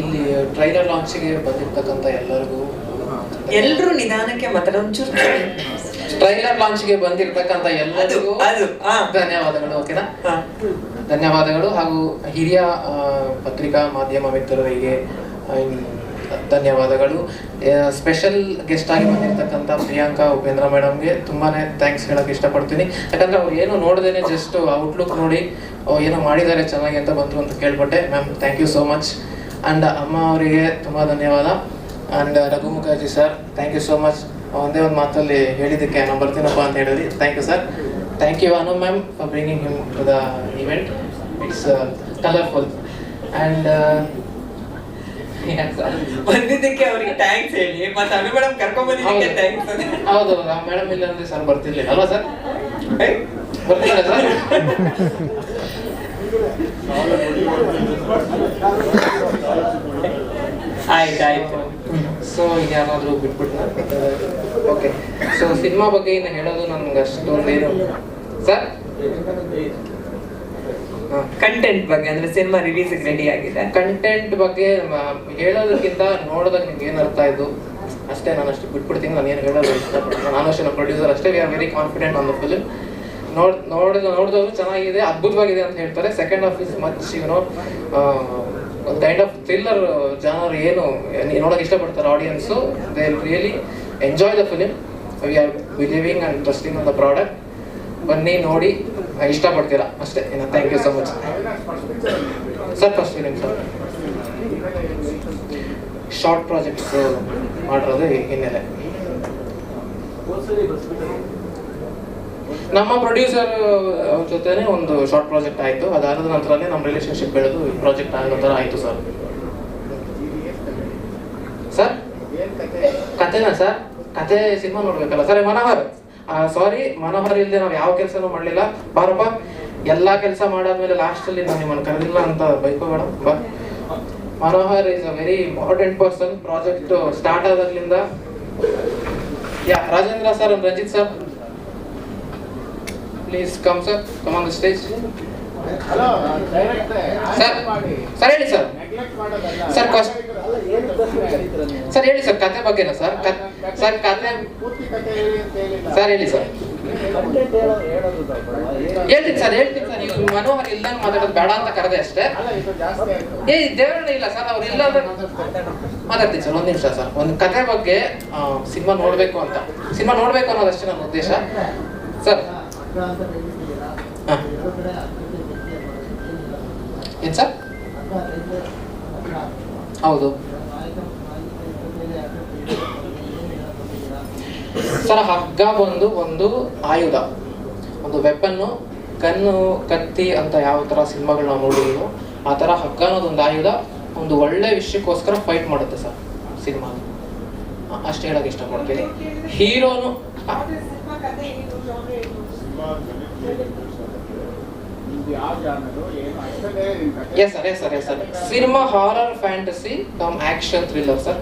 ಇಲ್ಲಿ ಟ್ರೈಲರ್ ಲಾಂಚಿಗೆ ಬಂದಿರ್ತಕ್ಕಂಥ ಎಲ್ಲರಿಗೂ ಎಲ್ಲರೂ ನಿಧಾನಕ್ಕೆ ಮಾತಾಡೋ ಒಂಚೂರು ಟ್ರೈಲರ್ ಲಾಂಚ್ಗೆ ಬಂದಿರತಕ್ಕಂತ ಎಲ್ಲರಿಗೂ ಅದು, ಧನ್ಯವಾದಗಳು ಓಕೆನಾ? ಧನ್ಯವಾದಗಳು ಹಾಗೂ ಹಿರಿಯ ಪತ್ರಿಕಾ ಮಾಧ್ಯಮ ಮಿತ್ರರಿಗೆ ಧನ್ಯವಾದಗಳು. ಸ್ಪೆಷಲ್ ಗೆಸ್ಟ್ ಆಗಿ ಬಂದಿರತಕ್ಕಂಥ ಪ್ರಿಯಾಂಕಾ ಉಪೇಂದ್ರ ಮೇಡಮ್ಗೆ ತುಂಬಾನೇ ಥ್ಯಾಂಕ್ಸ್ ಹೇಳಕ್ ಇಷ್ಟಪಡ್ತೀನಿ. ಯಾಕಂದ್ರೆ ಅವ್ರು ಏನು ನೋಡ್ದೇನೆ ಜಸ್ಟ್ ಔಟ್ಲುಕ್ ನೋಡಿ ಏನೋ ಮಾಡಿದ್ದಾರೆ ಚೆನ್ನಾಗಿ ಅಂತ ಬಂತು ಅಂತ ಕೇಳ್ಪಟ್ಟೆ. Ma'am thank you so much and ಅಮ್ಮ ಅವರಿಗೆ ತುಂಬಾ ಧನ್ಯವಾದ. And Raghu Mukherjee sir thank you so much ಒಂದೇ ಒಂದು ಮಾತಲ್ಲಿ ಹೇಳಿದ್ದಕ್ಕೆ ನಾನು ಬರ್ತೀನಪ್ಪ ಅಂತ ಹೇಳಿದ್ರಿ. Thank you sir thank you Anu ma'am for bringing him to the event it's colourful and ಬಂದಿದ್ದಕ್ಕೆ ಅವರಿಗೆ ಥ್ಯಾಂಕ್ಸ್ ಹೇಳಿ. ಮತ್ತೆ ಅನು ಮೇಡಮ್ ಕರ್ಕೊಂಡ್ ಬಂದಿದ್ದಕ್ಕೆ ಥ್ಯಾಂಕ್ಸ್ ಹೌದು ಮೇಡಮ್ ಇಲ್ಲ ಅಂದ್ರೆ ಸರ್ ಬರ್ತಿರ್ಲಿಲ್ಲ. ಅಲ್ವಾ ಸರ್ ಬರ್ತಿಲ್ಲ ಸರ್ ಆಯ್ತು ಆಯ್ತು. ಸೊ ಯಾರಾದರೂ ಬಿಟ್ಬಿಟ್ಟು ಓಕೆ ಸೊ ಸಿನಿಮಾ ಬಗ್ಗೆ ಏನು ಹೇಳೋದು ನನ್ಗೆ ಅಷ್ಟೊಂದೇನು ಸರ್ ಕಂಟೆಂಟ್ ಬಗ್ಗೆ ಅಂದ್ರೆ ಸಿನಿಮಾ ರಿಲೀಸ್ ರೆಡಿ ಆಗಿದೆ. ಕಂಟೆಂಟ್ ಬಗ್ಗೆ ಹೇಳೋದಕ್ಕಿಂತ ನೋಡೋದಕ್ಕೆ ನಿಮ್ಗೆ ಏನು ಅರ್ಥ ಆಯ್ತು? ಅಷ್ಟೇ ನಾನು ಅಷ್ಟು ಬಿಟ್ಬಿಡ್ತೀನಿ ನಾನು ಏನು ಹೇಳೋದು ಇಷ್ಟಪಡ್ತೀನಿ. ನಾನು ಅಷ್ಟೇ ಪ್ರೊಡ್ಯೂಸರ್ ಅಷ್ಟೇ we are very confident on the film ನೋಡ್, ನೋಡ, ನೋಡಿದವರು ಚೆನ್ನಾಗಿದೆ, ಅದ್ಭುತವಾಗಿದೆ ಅಂತ ಹೇಳ್ತಾರೆ. Second half is much you know kind of thriller genre ಏನು ನೋಡೋಕೆ ಇಷ್ಟಪಡ್ತಾರೆ audience they really enjoy the film we are believing and trusting on the product ಬನ್ನಿ, ನೋಡಿ. ಇಷ್ಟಪಡ್ತೀರಾ? ಅಷ್ಟೇ. ಇನ್ನು thank you so much sir first film sir short projects ಮಾಡಿರೋದು ಹಿನ್ನೆಲೆ. ನಮ್ಮ ಪ್ರೊಡ್ಯೂಸರ್ ಜೊತೆನೆ ಒಂದು ಶಾರ್ಟ್ ಪ್ರಾಜೆಕ್ಟ್ ಆಯಿತು. ಅದಾದ ನಂತರನೇ ನಮ್ಮ ರಿಲೇಶನ್ಶಿಪ್ ಬೆಳೆದು ಪ್ರಾಜೆಕ್ಟ್ ಆದ ನಂತರ ಆಯಿತು ಸರ್ ಸರ್ ಕತೆನಾ ಸರ್ ಕತೆ ಸಿನಿಮಾ ನೋಡ್ಬೇಕಲ್ಲ ಸರ್ ಮನೋಹರ್. ಸಾರಿ ಮನೋಹರ್ ಇಲ್ಲದೆ ನಾವು ಯಾವ ಕೆಲಸನೂ ಮಾಡಲಿಲ್ಲ. ಬಾರಪ್ಪ, ಎಲ್ಲಾ ಕೆಲಸ ಮಾಡಾದ್ಮೇಲೆ ಲಾಸ್ಟ್ ಅಲ್ಲಿ ನಾನು ನಿಮ್ಮನ್ನು ಕರೆದಿಲ್ಲ ಅಂತ ಬೈಕೋಬೇಡ ಬಾ. Manohar is a very important person project start ಆದಾಗ್ಲಿಂದ. Yeah, Rajendra sir Ranjith sir please come sir come on the stage sir sir ಹೇಳಿ ಸರ್ ಸರ್ ಸರ್ ಹೇಳಿ ಸರ್ ಕತೆ ಬಗ್ಗೆನಾ ಸರ್ ಸರ್ ಕತೆ ಪೂರ್ತಿ ಕಥೆ ಹೇಳಿ ಅಂತ ಹೇಳಿಲ್ಲ. ಸರ್ ಹೇಳಿ ಸರ್ ಹೇಳ್ತೀನಿ ಸರ್ ಹೇಳ್ತೀನಿ ಸರ್ ನೀವು ಮನೋಹರ್ ಇಲ್ಲ ಮಾತಾಡೋದು ಬೇಡ ಅಂತ ಕರೆದೆ ಅಷ್ಟೇ. ಅಲ್ಲ ಇದು ಜಾಸ್ತಿ ಏ ದೇವರಣ್ಣ ಇಲ್ಲ ಸರ್ ಅವ್ರು ಇಲ್ಲ ಅಂದ್ರೆ ಮಾತಾಡ್ತೀನಿ ಸರ್ ಒಂದು ನಿಮಿಷ ಸರ್ ಒಂದು ಕತೆ ಬಗ್ಗೆ ಸಿನಿಮಾ ನೋಡಬೇಕು ಅಂತ. ಸಿನಿಮಾ ನೋಡಬೇಕು ಅನ್ನೋದಷ್ಟೇ ನನ್ನ ಉದ್ದೇಶ. ಸರ್ ಏನು ಸರ್? ಹೌದು. ಸರ್ ಹಗ್ಗ ಬಂದು ಒಂದು ಆಯುಧ ಒಂದು ವೆಪನ್ನು ಕಣ್ಣು ಕತ್ತಿ ಅಂತ ಯಾವ ಥರ ಸಿನಿಮಾಗಳು ನಾವು ನೋಡಿದ್ವಿ ಆ ಥರ ಹಗ್ಗ ಅನ್ನೋದು ಒಂದು ಆಯುಧ ಒಂದು ಒಳ್ಳೆ ವಿಷಯಕ್ಕೋಸ್ಕರ ಫೈಟ್ ಮಾಡುತ್ತೆ ಸರ್ ಸಿನಿಮಾ ಅಷ್ಟು ಹೇಳೋಕೆ ಇಷ್ಟಪಡ್ತೀನಿ. ಹೀರೋನು ನಿಮ್ದು ಯಾವ ಜಾನರು ಏನು ಅಷ್ಟೇ ನಿಮ್ ಕಥೆ yes sir yes sir yes sir cinema horror fantasy cum action thriller sir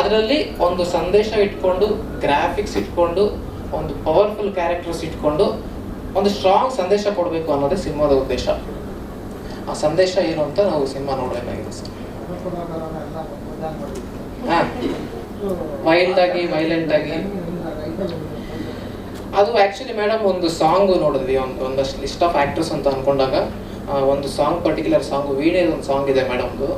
ಅದರಲ್ಲಿ ಒಂದು ಸಂದೇಶ ಇಟ್ಕೊಂಡು ಗ್ರಾಫಿಕ್ಸ್ ಇಟ್ಕೊಂಡು ಒಂದು ಪವರ್ಫುಲ್ ಕ್ಯಾರೆಕ್ಟರ್ಸ್ ಇಟ್ಕೊಂಡು ಒಂದು ಸ್ಟ್ರಾಂಗ್ ಸಂದೇಶ ಕೊಡಬೇಕು ಅನ್ನೋದೇ ಸಿನಿಮಾದ ಉದ್ದೇಶ. ಆ ಸಂದೇಶ ಏನು ಅಂತ ನಾವು ಸಿನಿಮಾ ನೋಡಬೇಕಾಗಿದೆ ಸರ್ ಹಾಂ. ವೈಲ್ಡ್ ಆಗಿ ವೈಲೆಂಟ್ ಆಗಿ. ಅದು ಆ್ಯಕ್ಚುಲಿ ಮೇಡಮ್ ಒಂದು ಸಾಂಗ್ ನೋಡಿದ್ವಿ, ಒಂದು ಒಂದಷ್ಟು ಲಿಸ್ಟ್ ಆಫ್ ಆಕ್ಟರ್ಸ್ ಅಂತ ಅನ್ಕೊಂಡಾಗ ಒಂದು ಸಾಂಗ್ ಪರ್ಟಿಕ್ಯುಲರ್ ಸಾಂಗ್ ವೀಣೆದು ಒಂದು ಸಾಂಗ್ ಇದೆ ಮೇಡಮ್ದು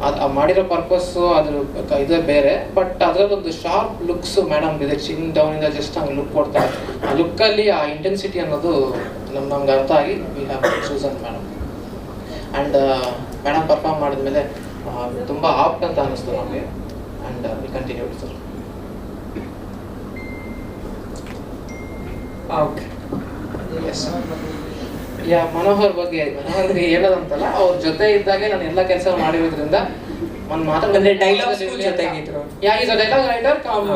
ಅದು ಮಾಡಿರೋ ಪರ್ಪಸ್ಸು ಅದ್ರ ಇದೇ ಬೇರೆ ಬಟ್ ಅದರಲ್ಲೊಂದು ಶಾರ್ಪ್ ಲುಕ್ಸು ಮೇಡಮ್ ಇದೆ ಚಿನ್ ಡೌನಿಂದ ಜಸ್ಟ್ ಹಂಗೆ ಲುಕ್ ಕೊಡ್ತಾರೆ ಆ ಲುಕ್ಕಲ್ಲಿ ಆ ಇಂಟೆನ್ಸಿಟಿ ಅನ್ನೋದು ನಮ್ಮ ನಮ್ಗೆ ಅರ್ಥ ಆಗಿ ವಿ ಹ್ಯಾವ್ ಅಂತ ಮೇಡಮ್ ಆ್ಯಂಡ್ ಮೇಡಮ್ ಪರ್ಫಾರ್ಮ್ ಮಾಡಿದ್ಮೇಲೆ ತುಂಬ ಆಪ್ಟ್ ಅಂತ ಅನ್ನಿಸ್ತು ನಮಗೆ. And we continue sir okay. Yes yeah Manohar ಬಗ್ಗೆ ಮನೋಹರ್ ಹೇಳೋದಂತಲ್ಲ ಅವ್ರ ಜೊತೆ ಇದ್ದಾಗ ನಾನು ಎಲ್ಲ ಕೆಲಸ ಮಾಡಿರೋದ್ರಿಂದ ಒಂದು ಗೂ ಜೊತೆಗಿದ್ರು. Yeah is a dialogue writer cum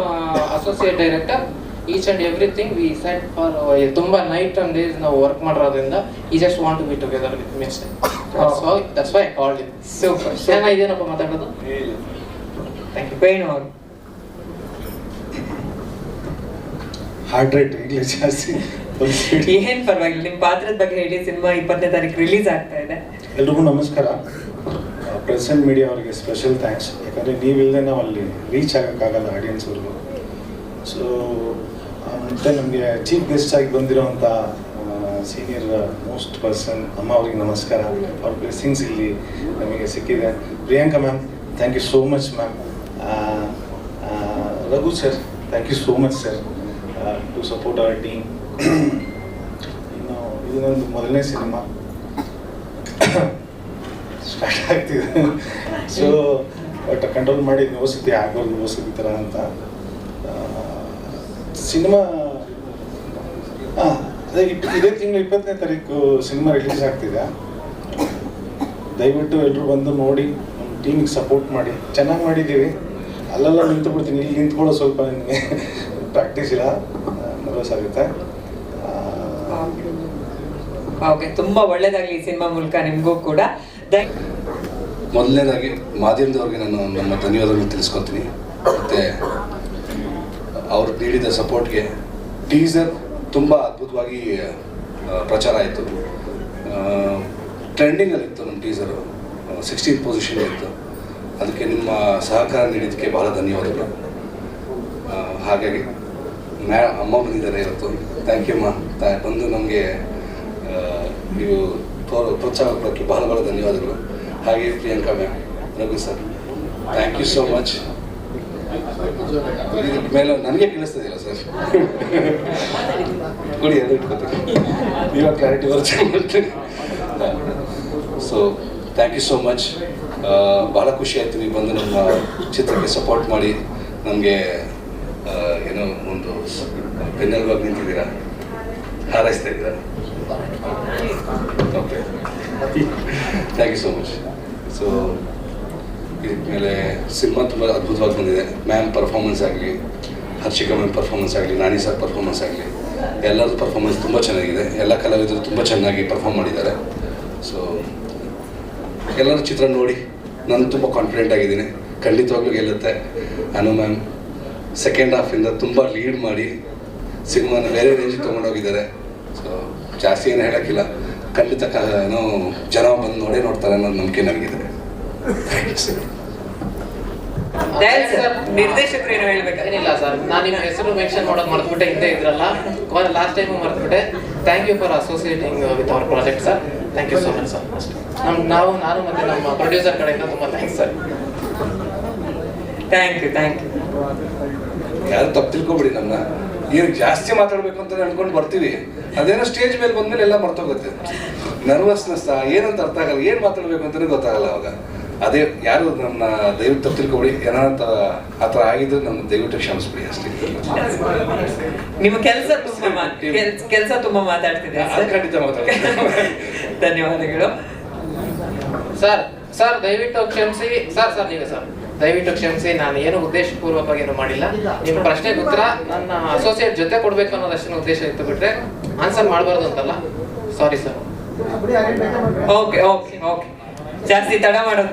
associate director each and everything we set for ತುಂಬಾ ನೈಟ್ ಅಂಡ್ ಡೇಸ್ ನಾವು ವರ್ಕ್ ಮಾಡಿರೋದ್ರಿಂದ ಈ just want to be together with miss so that's why called it super ಚೆನ್ನಾಗಿದೇನಪ್ಪ ಮಾತಾಡೋದು? Thank you ಪೇನ್ ಅವರು. Heart rate ಈಗಲೇ ಜಾಸ್ತಿ. ಏನ್ ಪರವಾಗಿಲ್ಲ ನಿಮ್ಮ ಪಾತ್ರದ ಬಗ್ಗೆ ಹೇಳಿ ಸಿನಿಮಾ ಇಪ್ಪತ್ತನೇ ತಾರೀಕು ರಿಲೀಸ್ ಆಗ್ತಾ ಇದೆ. ಎಲ್ರಿಗೂ ನಮಸ್ಕಾರ. ಪ್ರೆಸೆಂಟ್ ಮೀಡಿಯಾ ಅವರಿಗೆ ಸ್ಪೆಷಲ್ ಥ್ಯಾಂಕ್ಸ್ ಯಾಕಂದರೆ ನೀವಿಲ್ಲದೆ ನಾವು ಅಲ್ಲಿ ರೀಚ್ ಆಗೋಕ್ಕಾಗಲ್ಲ ಆಡಿಯನ್ಸ್ವರೆಗೂ ಸೊ ಮತ್ತು ನಮಗೆ ಚೀಫ್ ಗೆಸ್ಟ್ ಆಗಿ ಬಂದಿರೋವಂಥ ಸೀನಿಯರ್ ಮೋಸ್ಟ್ ಪರ್ಸನ್ ಅಮ್ಮ ಅವ್ರಿಗೆ ನಮಸ್ಕಾರ. ಅವ್ರ ಬ್ಲೆಸ್ಸಿಂಗ್ಸ್ ಇಲ್ಲಿ ನಮಗೆ ಸಿಕ್ಕಿದೆ. Priyanka ma'am thank you so much ma'am Raghu sir thank you so much sir to support our team ಇನ್ನು ಇದು ನಂದು ಮೊದಲನೇ ಸಿನಿಮಾ. ಸ್ಟಾರ್ಟ್ ಆಗ್ತಿದೆ. ಸೊ ಬಟ್ ಕಂಟ್ರೋಲ್ ಮಾಡಿ ನೋಸಿದ್ದೆ ಆಗೋದು ವಸತಿ ಥರ ಅಂತ. ಸಿನಿಮಾ ಹಾಂ ಅದೇ ಇಪ್ಪ ಇದೇ ತಿಂಗಳು ಇಪ್ಪತ್ತನೇ ತಾರೀಕು ಸಿನಿಮಾ ರಿಲೀಸ್ ಆಗ್ತಿದೆ. ದಯವಿಟ್ಟು ಎಲ್ಲರೂ ಬಂದು ನೋಡಿ ನಮ್ಮ ಟೀಮಿಗೆ ಸಪೋರ್ಟ್ ಮಾಡಿ. ಚೆನ್ನಾಗಿ ಮಾಡಿದ್ದೀವಿ. ಅಲ್ಲೆಲ್ಲ ನಿಂತು ಬಿಡ್ತೀನಿ ಇಲ್ಲಿ ನಿಂತ್ಕೊಳ್ಳೋ ಸ್ವಲ್ಪ ನನಗೆ ಪ್ರಾಕ್ಟೀಸ್ ಇಲ್ಲ. ನರ್ವಸ್ ಆಗುತ್ತೆ ಓಕೆ ತುಂಬಾ ಒಳ್ಳೇದಾಗ್ಲಿ ಈ ಸಿನಿಮಾ ಮೂಲಕ ನಿಮಗೂ ಕೂಡ. ಮೊದಲನೇದಾಗಿ ಮಾಧ್ಯಮದವ್ರಿಗೆ ನಾನು ನಮ್ಮ ಧನ್ಯವಾದಗಳು ತಿಳಿಸ್ಕೊತೀನಿ. ಮತ್ತು ಅವ್ರು ನೀಡಿದ ಸಪೋರ್ಟ್ಗೆ ಟೀಸರ್ ತುಂಬ ಅದ್ಭುತವಾಗಿ ಪ್ರಚಾರ ಆಯಿತು. ಟ್ರೆಂಡಿಂಗಲ್ಲಿತ್ತು ನಮ್ಮ ಟೀಸರು. ಸಿಕ್ಸ್ಟೀನ್ ಪೊಸಿಷನ್ ಇತ್ತು. ಅದಕ್ಕೆ ನಿಮ್ಮ ಸಹಕಾರ ನೀಡಿದ್ದಕ್ಕೆ ಬಹಳ ಧನ್ಯವಾದಗಳು. ಹಾಗಾಗಿ ಮ್ಯಾ ಅಮ್ಮ ಬಂದಿದ್ದಾರೆ ಇವತ್ತು. ಥ್ಯಾಂಕ್ ಯು ಅಮ್ಮ. ತಾ ಬಂದು ನಮಗೆ ನೀವು ಪ್ರೋ- ಪ್ರೋತ್ಸಾಹ ಕೊಡೋಕ್ಕೆ ಬಹಳ ಬಹಳ ಧನ್ಯವಾದಗಳು. ಹಾಗೆ Priyanka ma'am Raghu sir. Thank you so much ಮೇಲೆ ನನಗೆ ಕೇಳಿಸ್ತದಿಲ್ಲ ಸರ್? ಕುಡಿ ಅದು ಇಟ್ಕೋತೀನಿ. ಇವಾಗ ಕ್ಲಾರಿಟಿ ಬರುತ್ತೆ so thank you so much ಭಾಳ ಖುಷಿ ಆಯ್ತು ನೀವು ಬಂದು ನಮ್ಮ ಚಿತ್ರಕ್ಕೆ ಸಪೋರ್ಟ್ ಮಾಡಿ. ನಮಗೆ ಬೆನ್ನೆಲುಬಾಗಿ ನಿಂತಿದ್ದೀರಾ? ಹಾರೈಸ್ತಾ ಇದ್ದೀರಾ? Okay thank you so much so ಮೇಲೆ ಸಿನಿಮಾ ತುಂಬ ಅದ್ಭುತವಾಗಿ ಬಂದಿದೆ. ಮ್ಯಾಮ್ ಪರ್ಫಾರ್ಮೆನ್ಸ್ ಆಗಲಿ, ಹರ್ಷಿಕಾ ಮ್ಯಾಮ್ ಪರ್ಫಾರ್ಮೆನ್ಸ್ ಆಗಲಿ, ನಾನಿ ಸರ್ ಪರ್ಫಾರ್ಮೆನ್ಸ್ ಆಗಲಿ ಎಲ್ಲರದ್ದು ಪರ್ಫಾರ್ಮೆನ್ಸ್ ತುಂಬ ಚೆನ್ನಾಗಿದೆ. ಎಲ್ಲ ಕಲಾವಿದರು ತುಂಬ ಚೆನ್ನಾಗಿ ಪರ್ಫಾರ್ಮ್ ಮಾಡಿದ್ದಾರೆ. ಸೊ ಎಲ್ಲರ ಚಿತ್ರ ನೋಡಿ, ನಾನು ತುಂಬ ಕಾನ್ಫಿಡೆಂಟ್ ಆಗಿದ್ದೀನಿ. ಖಂಡಿತವಾಗ್ಲೂ ಗೆಲ್ಲುತ್ತೆ. ಅನು ಮ್ಯಾಮ್ ಸೆಕೆಂಡ್ ಹಾಫಿಂದ ತುಂಬ ಲೀಡ್ ಮಾಡಿ ಸಿನಿಮಾನ ಬೇರೆ ರೇಂಜಿಗೆ ತೊಗೊಂಡೋಗಿದ್ದಾರೆ ಸೊ ಜಾಸ್ತಿ ಏನು ಹೇಳೋಕ್ಕಿಲ್ಲ. ಖಂಡಿತ ಏನೋ ಜನ ಬಂದು ನೋಡೇ ನೋಡ್ತಾರೆ ಅನ್ನೋ ನಂಬಿಕೆ ನನಗಿದೆ. Thank you sir Dayal sir ನಿರ್ದೇಶಕರು ಏನು ಹೇಳ್ಬೇಕು. ಏನಿಲ್ಲ ಸರ್ ನಾನು ನಿಮ್ಮ ಹೆಸರು ಮೆನ್ಷನ್ ಮಾಡೋದು ಮರ್ತ್ಬಿಟ್ಟೆ ಹಿಂದೆ ಇದ್ರಲ್ಲ. Last time ಮರ್ತ್ಬಿಟ್ಟೆ. Thank you for associating with our project sir thank you so much sir ಅಷ್ಟೇ ನಮ್ ನಾವು ನಾನು ಮತ್ತೆ ನಮ್ಮ ಪ್ರೊಡ್ಯೂಸರ್ ಕಡೆಯಿಂದ ತುಂಬ thanks sir thank you thank you ಯಾರು ತಪ್ಪು ತಿಳ್ಕೊಬಿಡಿ ನನ್ನ ಏನು ಜಾಸ್ತಿ ಮಾತಾಡ್ಬೇಕು ಅಂತ ಅನ್ಕೊಂಡು ಬರ್ತೀವಿ. ಅದೇನೋ ಸ್ಟೇಜ್ ಮೇಲೆ ಬಂದ್ಮೇಲೆ ಎಲ್ಲ ಮರ್ತೋಗುತ್ತೆ. ನರ್ವಸ್ನೆಸ್ ಏನಂತ ಅರ್ಥ ಆಗಲ್ಲ ಏನು ಮಾತಾಡ್ಬೇಕು ಅಂತಲೇ ಗೊತ್ತಾಗಲ್ಲ ಅವಾಗ. ಅದೇ ಯಾರು ನನ್ನ ದಯವಿಟ್ಟು ತಪ್ಪು ತಿಳ್ಕೊಬಿಡಿ ಏನಂತ ಆ ಥರ ಆಗಿದ್ರೆ ನಮ್ಮ ದಯವಿಟ್ಟು ಕ್ಷಮಿಸ್ಬಿಡಿ ಅಷ್ಟೇ. ನಿಮ್ಮ ಕೆಲಸ ತುಂಬಾ ಮಾ- ಕೆಲ್ಸ ಕೆಲಸ ತುಂಬಾ ಮಾತಾಡ್ತಿದೆ ಖಂಡಿತ ಮಾತಾಡ್ತೀನಿ. ಧನ್ಯವಾದಗಳು. ಸರ್ ಸರ್ ದಯವಿಟ್ಟು ಕ್ಷಮಿಸಿ. ಸರ್ ಸರ್ ನೀವೇ ಸರ್. ದಯವಿಟ್ಟು ಕ್ಷಮಿಸಿ ನಾನು ಏನು ಉದ್ದೇಶಪೂರ್ವಕವಾಗಿ ಏನು ಮಾಡಿಲ್ಲ. ನಿಮ್ಮ ಪ್ರಶ್ನೆ ಉತ್ತರ ನನ್ನ ಅಸೋಸಿಯೇಟ್ ಜೊತೆ ಕೊಡ್ಬೇಕು ಅನ್ನೋದಷ್ಟು ಉದ್ದೇಶ ಇತ್ತು ಬಿಟ್ರೆ ಆನ್ಸರ್ ಮಾಡಬಾರ್ದು ಅಂತಲ್ಲ. Sorry sir okay okay okay ಜಾಸ್ತಿ ತಡ ಮಾಡೋದು.